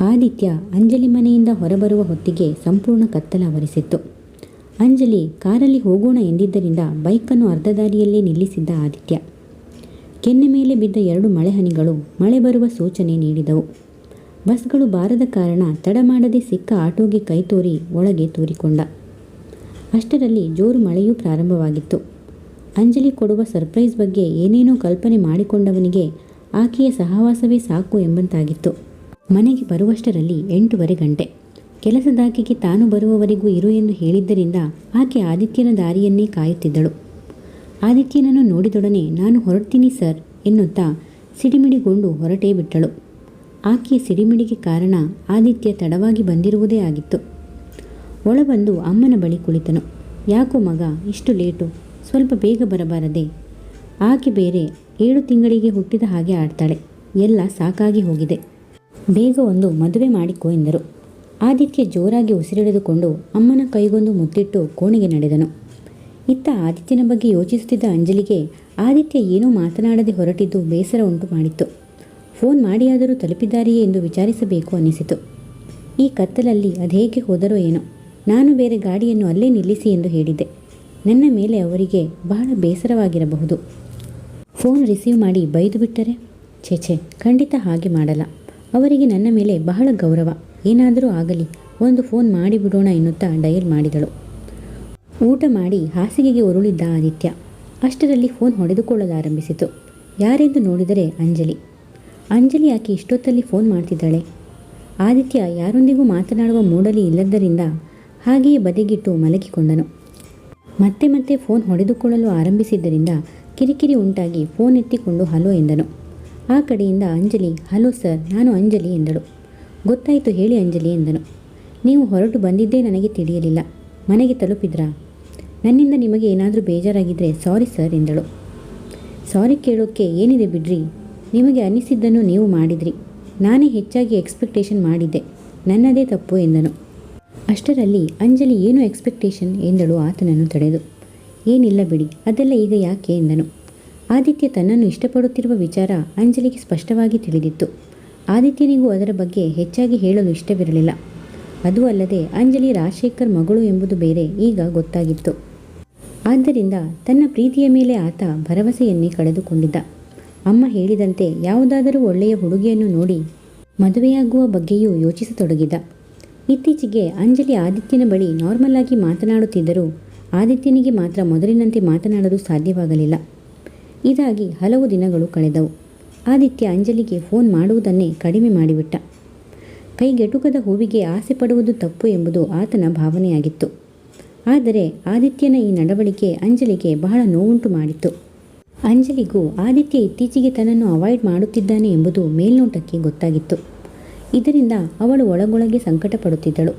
ಆದಿತ್ಯ ಅಂಜಲಿ ಮನೆಯಿಂದ ಹೊರಬರುವ ಹೊತ್ತಿಗೆ ಸಂಪೂರ್ಣ ಕತ್ತಲಾವರಿಸಿತ್ತು ಅಂಜಲಿ ಕಾರಲ್ಲಿ ಹೋಗೋಣ ಎಂದಿದ್ದರಿಂದ ಬೈಕನ್ನು ಅರ್ಧ ದಾರಿಯಲ್ಲೇ ನಿಲ್ಲಿಸಿದ್ದ ಆದಿತ್ಯ. ಕೆನ್ನೆ ಮೇಲೆ ಬಿದ್ದ ಎರಡು ಮಳೆಹನಿಗಳು ಮಳೆ ಬರುವ ಸೂಚನೆ ನೀಡಿದವು. ಬಸ್ಗಳು ಬಾರದ ಕಾರಣ ತಡ ಮಾಡದೆ ಸಿಕ್ಕ ಆಟೋಗೆ ಕೈತೋರಿ ಒಳಗೆ ತೂರಿಕೊಂಡ. ಅಷ್ಟರಲ್ಲಿ ಜೋರು ಮಳೆಯೂ ಪ್ರಾರಂಭವಾಗಿತ್ತು. ಅಂಜಲಿ ಕೊಡುವ ಸರ್ಪ್ರೈಸ್ ಬಗ್ಗೆ ಏನೇನೋ ಕಲ್ಪನೆ ಮಾಡಿಕೊಂಡವನಿಗೆ ಆಕೆಯ ಸಹವಾಸವೇ ಸಾಕು ಎಂಬಂತಾಗಿತ್ತು. ಮನೆಗೆ ಬರುವಷ್ಟರಲ್ಲಿ ಎಂಟೂವರೆ ಗಂಟೆ. ಕೆಲಸದಾಕೆಗೆ ತಾನು ಬರುವವರೆಗೂ ಇರು ಎಂದು ಹೇಳಿದ್ದರಿಂದ ಆಕೆ ಆದಿತ್ಯನ ದಾರಿಯನ್ನೇ ಕಾಯುತ್ತಿದ್ದಳು. ಆದಿತ್ಯನನ್ನು ನೋಡಿದೊಡನೆ, ನಾನು ಹೊರಡ್ತೀನಿ ಸರ್ ಎನ್ನುತ್ತಾ ಸಿಡಿಮಿಡಿಗೊಂಡು ಹೊರಟೇ ಬಿಟ್ಟಳು. ಆಕೆಯ ಸಿಡಿಮಿಡಿಗೆ ಕಾರಣ ಆದಿತ್ಯ ತಡವಾಗಿ ಬಂದಿರುವುದೇ ಆಗಿತ್ತು. ಒಳಬಂದು ಅಮ್ಮನ ಬಳಿ ಕುಳಿತನು. ಯಾಕೋ ಮಗ, ಇಷ್ಟು ಲೇಟು, ಸ್ವಲ್ಪ ಬೇಗ ಬರಬಾರದೆ? ಆಕೆ ಬೇರೆ ಏಳು ತಿಂಗಳಿಗೆ ಹುಟ್ಟಿದ ಹಾಗೆ ಆಡ್ತಾಳೆ. ಎಲ್ಲ ಸಾಕಾಗಿ ಹೋಗಿದೆ. ಬೇಗ ಒಂದು ಮದುವೆ ಮಾಡಿಕೊ ಎಂದರು. ಆದಿತ್ಯ ಜೋರಾಗಿ ಉಸಿರೆಳೆದುಕೊಂಡು ಅಮ್ಮನ ಕೈಗೊಂದು ಮುತ್ತಿಟ್ಟು ಕೋಣೆಗೆ ನಡೆದನು. ಇತ್ತ ಆದಿತ್ಯನ ಬಗ್ಗೆ ಯೋಚಿಸುತ್ತಿದ್ದ ಅಂಜಲಿಗೆ ಆದಿತ್ಯ ಏನೂ ಮಾತನಾಡದೆ ಹೊರಟಿದ್ದು ಬೇಸರ ಉಂಟು ಮಾಡಿತ್ತು. ಫೋನ್ ಮಾಡಿಯಾದರೂ ತಲುಪಿದ್ದಾರೆಯೇ ಎಂದು ವಿಚಾರಿಸಬೇಕು ಅನ್ನಿಸಿತು. ಈ ಕತ್ತಲಲ್ಲಿ ಅದೇಕೆ ಹೋದರೋ ಏನೋ. ನಾನು ಬೇರೆ ಗಾಡಿಯನ್ನು ಅಲ್ಲೇ ನಿಲ್ಲಿಸಿ ಎಂದು ಹೇಳಿದ್ದೆ. ನನ್ನ ಮೇಲೆ ಅವರಿಗೆ ಬಹಳ ಬೇಸರವಾಗಿರಬಹುದು. ಫೋನ್ ರಿಸೀವ್ ಮಾಡಿ ಬೈದು ಬಿಟ್ಟರೆ? ಛೇ, ಖಂಡಿತ ಹಾಗೆ ಮಾಡಲ್ಲ. ಅವರಿಗೆ ನನ್ನ ಮೇಲೆ ಬಹಳ ಗೌರವ. ಏನಾದರೂ ಆಗಲಿ, ಒಂದು ಫೋನ್ ಮಾಡಿಬಿಡೋಣ ಎನ್ನುತ್ತಾ ಡಯಲ್ ಮಾಡಿದಳು. ಊಟ ಮಾಡಿ ಹಾಸಿಗೆಗೆ ಉರುಳಿದ್ದ ಆದಿತ್ಯ. ಅಷ್ಟರಲ್ಲಿ ಫೋನ್ ಹೊಡೆದುಕೊಳ್ಳಲಾರಂಭಿಸಿತು. ಯಾರೆಂದು ನೋಡಿದರೆ ಅಂಜಲಿ. ಅಂಜಲಿ ಆಕೆ ಇಷ್ಟೊತ್ತಲ್ಲಿ ಫೋನ್ ಮಾಡ್ತಿದ್ದಾಳೆ. ಆದಿತ್ಯ ಯಾರೊಂದಿಗೂ ಮಾತನಾಡುವ ಮೂಡಲಿ ಇಲ್ಲದ್ದರಿಂದ ಹಾಗೆಯೇ ಬದಿಗಿಟ್ಟು ಮಲಗಿಕೊಂಡನು. ಮತ್ತೆ ಮತ್ತೆ ಫೋನ್ ಹೊಡೆದುಕೊಳ್ಳಲು ಆರಂಭಿಸಿದ್ದರಿಂದ ಕಿರಿಕಿರಿ ಉಂಟಾಗಿ ಫೋನ್ ಎತ್ತಿಕೊಂಡು ಹಲೋ ಎಂದನು. ಆ ಕಡೆಯಿಂದ ಅಂಜಲಿ, ಹಲೋ ಸರ್, ನಾನು ಅಂಜಲಿ ಎಂದಳು. ಗೊತ್ತಾಯಿತು, ಹೇಳಿ ಅಂಜಲಿ ಎಂದನು. ನೀವು ಹೊರಟು ಬಂದಿದ್ದೇ ನನಗೆ ತಿಳಿಯಲಿಲ್ಲ. ಮನೆಗೆ ತಲುಪಿದ್ರಾ? ನನ್ನಿಂದ ನಿಮಗೆ ಏನಾದರೂ ಬೇಜಾರಾಗಿದ್ದರೆ ಸಾರಿ ಸರ್ ಎಂದಳು. ಸಾರಿ ಕೇಳೋಕ್ಕೆ ಏನಿದೆ ಬಿಡ್ರಿ? ನಿಮಗೆ ಅನಿಸಿದ್ದನ್ನು ನೀವು ಮಾಡಿದ್ರಿ. ನಾನೇ ಹೆಚ್ಚಾಗಿ ಎಕ್ಸ್ಪೆಕ್ಟೇಷನ್ ಮಾಡಿದ್ದೆ. ನನ್ನದೇ ತಪ್ಪು ಎಂದನು. ಅಷ್ಟರಲ್ಲಿ, ಅಂಜಲಿ, ಏನು ಎಕ್ಸ್ಪೆಕ್ಟೇಷನ್? ಎಂದಳು ಆತನನ್ನು ತಡೆದು. ಏನಿಲ್ಲ ಬಿಡಿ, ಅದೆಲ್ಲ ಈಗ ಯಾಕೆ? ಎಂದನು. ಆದಿತ್ಯ ತನ್ನನ್ನು ಇಷ್ಟಪಡುತ್ತಿರುವ ವಿಚಾರ ಅಂಜಲಿಗೆ ಸ್ಪಷ್ಟವಾಗಿ ತಿಳಿದಿತ್ತು. ಆದಿತ್ಯನಿಗೂ ಅದರ ಬಗ್ಗೆ ಹೆಚ್ಚಾಗಿ ಹೇಳಲು ಇಷ್ಟವಿರಲಿಲ್ಲ. ಅದು ಅಲ್ಲದೆ ಅಂಜಲಿ ರಾಜಶೇಖರ್ ಮಗಳು ಎಂಬುದು ಬೇರೆ ಈಗ ಗೊತ್ತಾಗಿತ್ತು. ಆದ್ದರಿಂದ ತನ್ನ ಪ್ರೀತಿಯ ಮೇಲೆ ಆತ ಭರವಸೆಯನ್ನೇ ಕಳೆದುಕೊಂಡಿದ್ದ. ಅಮ್ಮ ಹೇಳಿದಂತೆ ಯಾವುದಾದರೂ ಒಳ್ಳೆಯ ಹುಡುಗಿಯನ್ನು ನೋಡಿ ಮದುವೆಯಾಗುವ ಬಗ್ಗೆಯೂ ಯೋಚಿಸತೊಡಗಿದ. ಇತ್ತೀಚೆಗೆ ಅಂಜಲಿ ಆದಿತ್ಯನ ಬಳಿ ನಾರ್ಮಲ್ ಆಗಿ ಮಾತನಾಡುತ್ತಿದ್ದರೂ ಆದಿತ್ಯನಿಗೆ ಮಾತ್ರ ಮೊದಲಿನಂತೆ ಮಾತನಾಡಲು ಸಾಧ್ಯವಾಗಲಿಲ್ಲ. ಇದಾಗಿ ಹಲವು ದಿನಗಳು ಕಳೆದವು. ಆದಿತ್ಯ ಅಂಜಲಿಗೆ ಫೋನ್ ಮಾಡುವುದನ್ನೇ ಕಡಿಮೆ ಮಾಡಿಬಿಟ್ಟ. ಕೈಗೆಟುಕದ ಹೂವಿಗೆ ಆಸೆ ಪಡುವುದು ತಪ್ಪು ಎಂಬುದು ಆತನ ಭಾವನೆಯಾಗಿತ್ತು. ಆದರೆ ಆದಿತ್ಯನ ಈ ನಡವಳಿಕೆ ಅಂಜಲಿಗೆ ಬಹಳ ನೋವುಂಟು ಮಾಡಿತ್ತು. ಅಂಜಲಿಗೂ ಆದಿತ್ಯ ಇತ್ತೀಚೆಗೆ ತನ್ನನ್ನು ಅವಾಯ್ಡ್ ಮಾಡುತ್ತಿದ್ದಾನೆ ಎಂಬುದು ಮೇಲ್ನೋಟಕ್ಕೆ ಗೊತ್ತಾಗಿತ್ತು. ಇದರಿಂದ ಅವಳು ಒಳಗೊಳಗೆ ಸಂಕಟ ಪಡುತ್ತಿದ್ದಳು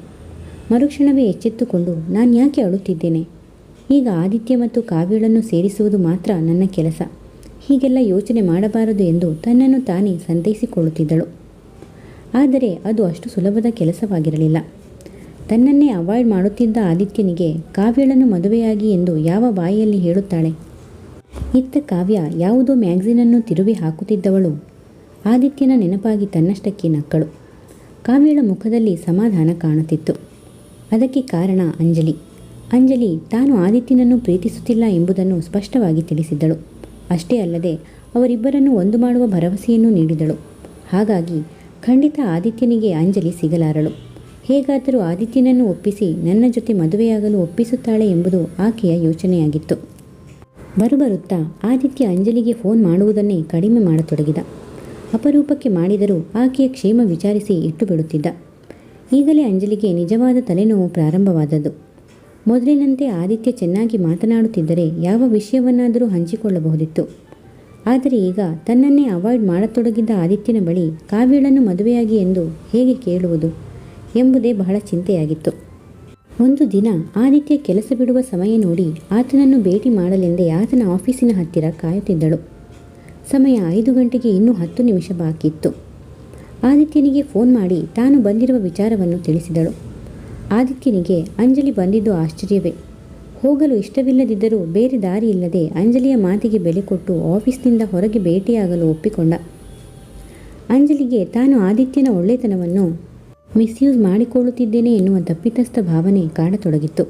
ಮರುಕ್ಷಣವೇ ಎಚ್ಚೆತ್ತುಕೊಂಡು ನಾನು ಯಾಕೆ ಅಳುತ್ತಿದ್ದೇನೆ? ಈಗ ಆದಿತ್ಯ ಮತ್ತು ಕಾವ್ಯಳನ್ನು ಸೇರಿಸುವುದು ಮಾತ್ರ ನನ್ನ ಕೆಲಸ. ಹೀಗೆಲ್ಲ ಯೋಚನೆ ಮಾಡಬಾರದು ಎಂದು ತನ್ನನ್ನು ತಾನೇ ಸಂತೈಸಿಕೊಳ್ಳುತ್ತಿದ್ದಳು. ಆದರೆ ಅದು ಅಷ್ಟು ಸುಲಭದ ಕೆಲಸವಾಗಿರಲಿಲ್ಲ. ತನ್ನನ್ನೇ ಅವಾಯ್ಡ್ ಮಾಡುತ್ತಿದ್ದ ಆದಿತ್ಯನಿಗೆ ಕಾವ್ಯಳನ್ನು ಮದುವೆಯಾಗಿ ಎಂದು ಯಾವ ಬಾಯಿಯಲ್ಲಿ ಹೇಳುತ್ತಾಳೆ? ಇತ್ತ ಕಾವ್ಯ ಯಾವುದೋ ಮ್ಯಾಗ್ಝಿನನ್ನು ತಿರುವಿ ಹಾಕುತ್ತಿದ್ದವಳು. ಆದಿತ್ಯನ ನೆನಪಾಗಿ ತನ್ನಷ್ಟಕ್ಕೆ ನಕ್ಕಳು. ಕಾವ್ಯಳ ಮುಖದಲ್ಲಿ ಸಮಾಧಾನ ಕಾಣುತ್ತಿತ್ತು. ಅದಕ್ಕೆ ಕಾರಣ ಅಂಜಲಿ. ಅಂಜಲಿ, ತಾನು ಆದಿತ್ಯನನ್ನು ಪ್ರೀತಿಸುತ್ತಿಲ್ಲ ಎಂಬುದನ್ನು ಸ್ಪಷ್ಟವಾಗಿ ತಿಳಿಸಿದ್ದಳು. ಅಷ್ಟೇ ಅಲ್ಲದೆ, ಅವರಿಬ್ಬರನ್ನು ಒಂದು ಮಾಡುವ ಭರವಸೆಯನ್ನು ನೀಡಿದಳು. ಹಾಗಾಗಿ, ಖಂಡಿತ ಆದಿತ್ಯನಿಗೆ ಅಂಜಲಿ ಸಿಗಲಾರಳು. ಹೇಗಾದರೂ ಆದಿತ್ಯನನ್ನು ಒಪ್ಪಿಸಿ ನನ್ನ ಜೊತೆ ಮದುವೆಯಾಗಲು ಒಪ್ಪಿಸುತ್ತಾಳೆ ಎಂಬುದು ಆಕೆಯ ಯೋಚನೆಯಾಗಿತ್ತು. ಬರುಬರುತ್ತಾ ಆದಿತ್ಯ ಅಂಜಲಿಗೆ ಫೋನ್ ಮಾಡುವುದನ್ನೇ ಕಡಿಮೆ ಮಾಡತೊಡಗಿದ. ಅಪರೂಪಕ್ಕೆ ಮಾಡಿದರೂ ಆಕೆಯ ಕ್ಷೇಮ ವಿಚಾರಿಸಿ ಇಟ್ಟು ಬಿಡುತ್ತಿದ್ದ ಈಗಲೇ ಅಂಜಲಿಗೆ ನಿಜವಾದ ತಲೆನೋವು ಪ್ರಾರಂಭವಾದದ್ದು. ಮೊದಲಿನಂತೆ ಆದಿತ್ಯ ಚೆನ್ನಾಗಿ ಮಾತನಾಡುತ್ತಿದ್ದರೆ ಯಾವ ವಿಷಯವನ್ನಾದರೂ ಹಂಚಿಕೊಳ್ಳಬಹುದಿತ್ತು. ಆದರೆ ಈಗ ತನ್ನನ್ನೇ ಅವಾಯ್ಡ್ ಮಾಡತೊಡಗಿದ್ದ ಆದಿತ್ಯನ ಬಳಿ ಕಾವ್ಯಳನ್ನು ಮದುವೆಯಾಗಿ ಎಂದು ಹೇಗೆ ಕೇಳುವುದು ಎಂಬುದೇ ಬಹಳ ಚಿಂತೆಯಾಗಿತ್ತು. ಒಂದು ದಿನ ಆದಿತ್ಯ ಕೆಲಸ ಬಿಡುವ ಸಮಯ ನೋಡಿ ಆತನನ್ನು ಭೇಟಿ ಮಾಡಲೆಂದೇ ಆತನ ಆಫೀಸಿನ ಹತ್ತಿರ ಕಾಯುತ್ತಿದ್ದಳು. ಸಮಯ ಐದು ಗಂಟೆಗೆ ಇನ್ನೂ ಹತ್ತು ನಿಮಿಷ ಬಾಕಿ ಇತ್ತು ಆದಿತ್ಯನಿಗೆ ಫೋನ್ ಮಾಡಿ ತಾನು ಬಂದಿರುವ ವಿಚಾರವನ್ನು ತಿಳಿಸಿದಳು. ಆದಿತ್ಯನಿಗೆ ಅಂಜಲಿ ಬಂದಿದ್ದು ಆಶ್ಚರ್ಯವೇ. ಹೋಗಲು ಇಷ್ಟವಿಲ್ಲದಿದ್ದರೂ ಬೇರೆ ದಾರಿ ಇಲ್ಲದೆ ಅಂಜಲಿಯ ಮಾತಿಗೆ ಬೆಲೆ ಕೊಟ್ಟು ಆಫೀಸ್ನಿಂದ ಹೊರಗೆ ಭೇಟಿಯಾಗಲು ಒಪ್ಪಿಕೊಂಡ. ಅಂಜಲಿಗೆ ತಾನು ಆದಿತ್ಯನ ಒಳ್ಳೆತನವನ್ನು ಮಿಸ್ಯೂಸ್ ಮಾಡಿಕೊಳ್ಳುತ್ತಿದ್ದೇನೆ ಎನ್ನುವ ತಪ್ಪಿತಸ್ಥ ಭಾವನೆ ಕಾಡತೊಡಗಿತ್ತು.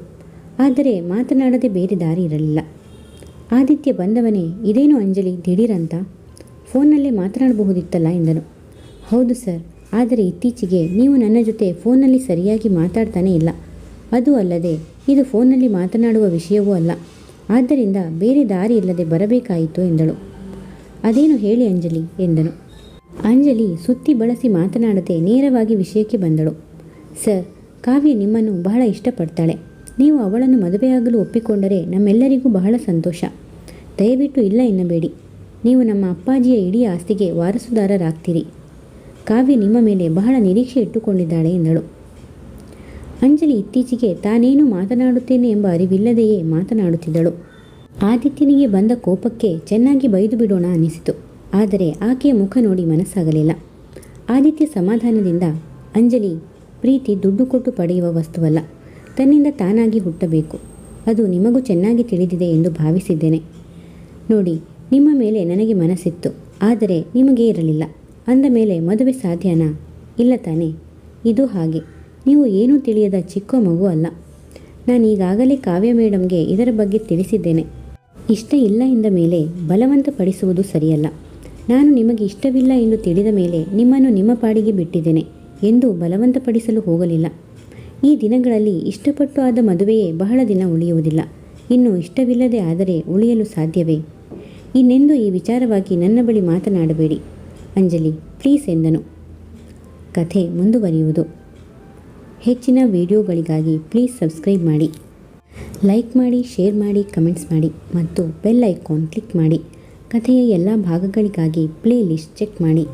ಆದರೆ ಮಾತನಾಡದೆ ಬೇರೆ ದಾರಿ ಇರಲಿಲ್ಲ. ಆದಿತ್ಯ ಬಂದವನೇ, ಇದೇನು ಅಂಜಲಿ ದಿಢೀರಂತ ಫೋನ್ನಲ್ಲೇ ಮಾತನಾಡಬಹುದಿತ್ತಲ್ಲ? ಎಂದನು. ಹೌದು ಸರ್ ಆದರೆ ಇತ್ತೀಚೆಗೆ ನೀವು ನನ್ನ ಜೊತೆ ಫೋನಲ್ಲಿ ಸರಿಯಾಗಿ ಮಾತಾಡ್ತಾನೇ ಇಲ್ಲ. ಅದು ಅಲ್ಲದೆ, ಇದು ಫೋನಲ್ಲಿ ಮಾತನಾಡುವ ವಿಷಯವೂ ಅಲ್ಲ. ಆದ್ದರಿಂದ ಬೇರೆ ದಾರಿ ಇಲ್ಲದೆ ಬರಬೇಕಾಯಿತು ಎಂದಳು. ಅದೇನು ಹೇಳಿ ಅಂಜಲಿ ಎಂದನು. ಅಂಜಲಿ ಸುತ್ತಿ ಬಳಸಿ ಮಾತನಾಡದೆ ನೇರವಾಗಿ ವಿಷಯಕ್ಕೆ ಬಂದಳು. ಸರ್, ಕಾವ್ಯ ನಿಮ್ಮನ್ನು ಬಹಳ ಇಷ್ಟಪಡ್ತಾಳೆ. ನೀವು ಅವಳನ್ನು ಮದುವೆಯಾಗಲು ಒಪ್ಪಿಕೊಂಡರೆ ನಮ್ಮೆಲ್ಲರಿಗೂ ಬಹಳ ಸಂತೋಷ. ದಯವಿಟ್ಟು ಇಲ್ಲ ಎನ್ನಬೇಡಿ. ನೀವು ನಮ್ಮ ಅಪ್ಪಾಜಿಯ ಇಡೀ ಆಸ್ತಿಗೆ ವಾರಸುದಾರರಾಗ್ತೀರಿ. ಕಾವ್ಯ ನಿಮ್ಮ ಮೇಲೆ ಬಹಳ ನಿರೀಕ್ಷೆ ಇಟ್ಟುಕೊಂಡಿದ್ದಾಳೆ ಎಂದಳು. ಅಂಜಲಿ ಇತ್ತೀಚೆಗೆ ತಾನೇನು ಮಾತನಾಡುತ್ತೇನೆ ಎಂಬ ಅರಿವಿಲ್ಲದೆಯೇ ಮಾತನಾಡುತ್ತಿದ್ದಳು. ಆದಿತ್ಯನಿಗೆ ಬಂದ ಕೋಪಕ್ಕೆ ಚೆನ್ನಾಗಿ ಬೈದು ಬಿಡೋಣ ಅನಿಸಿತು. ಆದರೆ ಆಕೆಯ ಮುಖ ನೋಡಿ ಮನಸ್ಸಾಗಲಿಲ್ಲ. ಆದಿತ್ಯ ಸಮಾಧಾನದಿಂದ, ಅಂಜಲಿ, ಪ್ರೀತಿ ದುಡ್ಡು ಕೊಟ್ಟು ಪಡೆಯುವ ವಸ್ತುವಲ್ಲ, ತನ್ನಿಂದ ತಾನಾಗಿ ಹುಟ್ಟಬೇಕು. ಅದು ನಿಮಗೂ ಚೆನ್ನಾಗಿ ತಿಳಿದಿದೆ ಎಂದು ಭಾವಿಸಿದ್ದೇನೆ. ನೋಡಿ, ನಿಮ್ಮ ಮೇಲೆ ನನಗೆ ಮನಸ್ಸಿತ್ತು, ಆದರೆ ನಿಮಗೆ ಇರಲಿಲ್ಲ. ಅಂದ ಮೇಲೆ ಮದುವೆ ಸಾಧ್ಯನಾ? ಇಲ್ಲ ತಾನೇ. ಇದು ಹಾಗೆ. ನೀವು ಏನೂ ತಿಳಿಯದ ಚಿಕ್ಕ ಮಗು ಅಲ್ಲ. ನಾನು ಈಗಾಗಲೇ ಕಾವ್ಯ ಮೇಡಮ್ಗೆ ಇದರ ಬಗ್ಗೆ ತಿಳಿಸಿದ್ದೇನೆ. ಇಷ್ಟ ಇಲ್ಲ ಎಂದ ಮೇಲೆ ಬಲವಂತಪಡಿಸುವುದು ಸರಿಯಲ್ಲ. ನಾನು ನಿಮಗೆ ಇಷ್ಟವಿಲ್ಲ ಎಂದು ತಿಳಿದ ಮೇಲೆ ನಿಮ್ಮನ್ನು ನಿಮ್ಮ ಪಾಡಿಗೆ ಬಿಟ್ಟಿದ್ದೇನೆ ಎಂದು ಬಲವಂತಪಡಿಸಲು ಹೋಗಲಿಲ್ಲ. ಈ ದಿನಗಳಲ್ಲಿ ಇಷ್ಟಪಟ್ಟು ಆದ ಮದುವೆಯೇ ಬಹಳ ದಿನ ಉಳಿಯುವುದಿಲ್ಲ. ಇನ್ನು ಇಷ್ಟವಿಲ್ಲದೆ ಆದರೆ ಉಳಿಯಲು ಸಾಧ್ಯವೇ? ಇನ್ನೆಂದು ಈ ವಿಚಾರವಾಗಿ ನನ್ನ ಬಳಿ ಮಾತನಾಡಬೇಡಿ. ಅಂಜಲಿ ಪ್ಲೀಸ್ ಎಂದನು. ಕಥೆ ಮುಂದುವರಿಯುವುದು. ಹೆಚ್ಚಿನ ವಿಡಿಯೋಗಳಿಗಾಗಿ ಪ್ಲೀಸ್ ಸಬ್ಸ್ಕ್ರೈಬ್ ಮಾಡಿ. ಲೈಕ್ ಮಾಡಿ ಶೇರ್ ಮಾಡಿ ಕಮೆಂಟ್ಸ್ ಮಾಡಿ ಮತ್ತು ಬೆಲ್ ಐಕಾನ್ ಕ್ಲಿಕ್ ಮಾಡಿ. ಕಥೆಯ ಎಲ್ಲ ಭಾಗಗಳಿಗಾಗಿ ಪ್ಲೇ ಲಿಸ್ಟ್ ಚೆಕ್ ಮಾಡಿ.